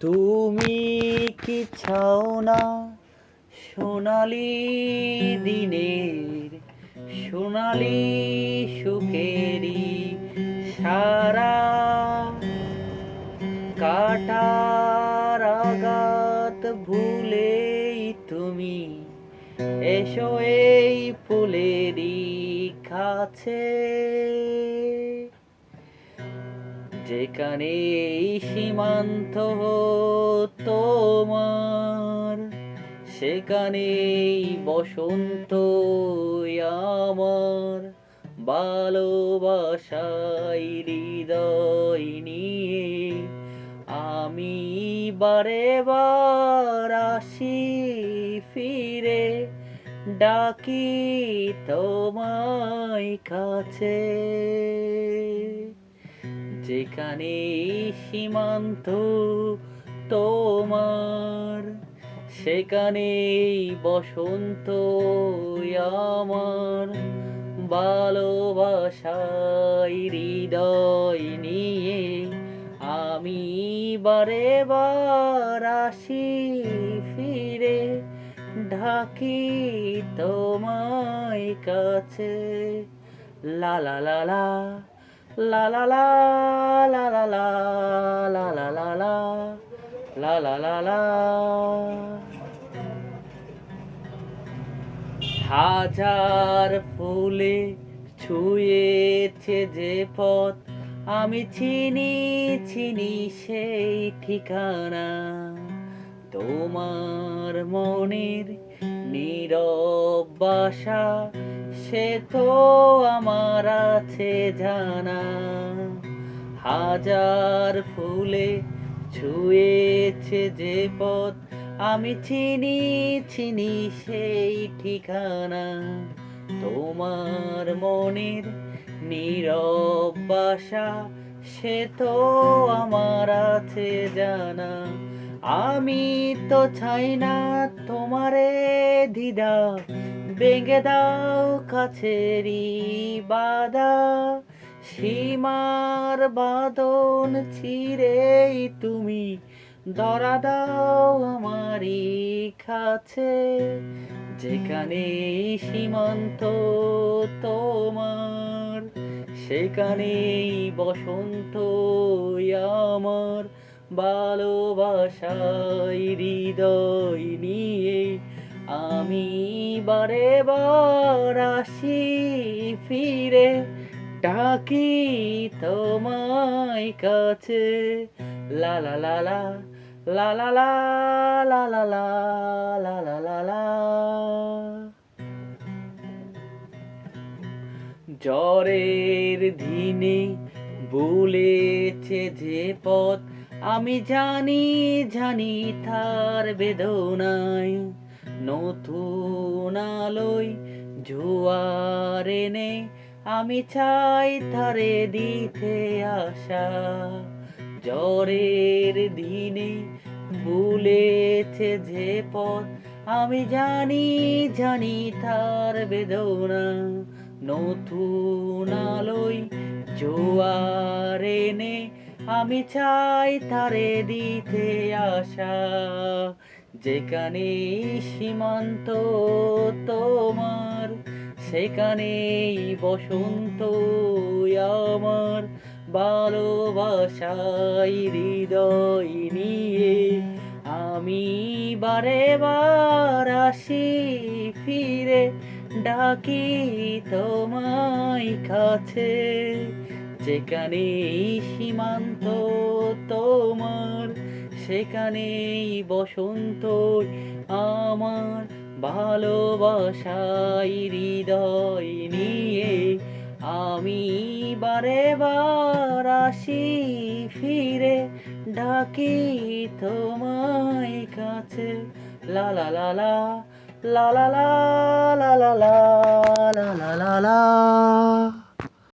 তুমি কি চাও না সোনালি দিনের? সোনালি সুখেরই সারা কাটার আঘাত ভুলেই তুমি এসো এই ফুলেরই কাছে। যেখানে সীমান্ত তোমার, সেখানে বসন্ত আমার। ভালোবাসাই হৃদয় নিয়ে আমি বারে বার আসি ফিরে, ডাকি তোমায় কাছে। যেখানে সীমান্ত তোমার, সেখানেই বসন্ত আমার। ভালোবাসাই হৃদয় নিয়ে আমি বারে বার আসি ফিরে, ঢাকি তোমায় কাছে। লা লা লা। লা লা লা লা লা লা লা লা লা লা লা লা লা লা হাজার ফুলে ছুঁয়েছে যে পথ আমি চিনি চিনি সেই ঠিকানা তোমার মনের নীরব বাসা সে তো আমার আছে জানা। হাজার ফুলে ছুঁয়েছে যে পথ। আমি চিনি চিনি সেই ঠিকানা। তোমার মনের নীরব বাসা, সে তো আমার আছে জানা। আমি তো চাই না তোমারে দিদা। বেঙ্গে দাও কাছেরই বাদা সীমার বাদন ছিঁড়েই তুমি। ধরা দাও আমারই কাছে। যেখানে সীমান্ত তোমার, সেখানেই বসন্ত আমার। ভালোবাসাই হৃদয় নিয়ে আমি বারে বার আসি ফিরে ডাকি তোমায় কাছে লা লা লা লা লা লা লা লা লা লা লা লা লা লা জ্বরের দিনে বলেছে যে পথ আমি জানি জানি তার বেদনায়। নতুন আলোয় জোয়ার এনে আমি চাই তারে দিতে আসা জ্বরের দিনে ভুলেছে যে পথ আমি জানি জানি তার বেদনা। নতুন জোয়ার এনে আমি চাই তারে দিতে আসা যেখানে সীমান্ত তোমার, সেখানেই বসন্ত আমার। ভালোবাসাই হৃদয় নিয়ে আমি বারে বার আসি ফিরে, ডাকি তোমায় কাছে। যেখানে সীমান্ত তোমার সেখানেই বসন্ত আমার ভালোবাসাই হৃদয় নিয়ে আমি বারে বার আসি ফিরে ডাকি তোমায় কাছে লা লা লা লা লা লা লা লা লা লা লা লা লা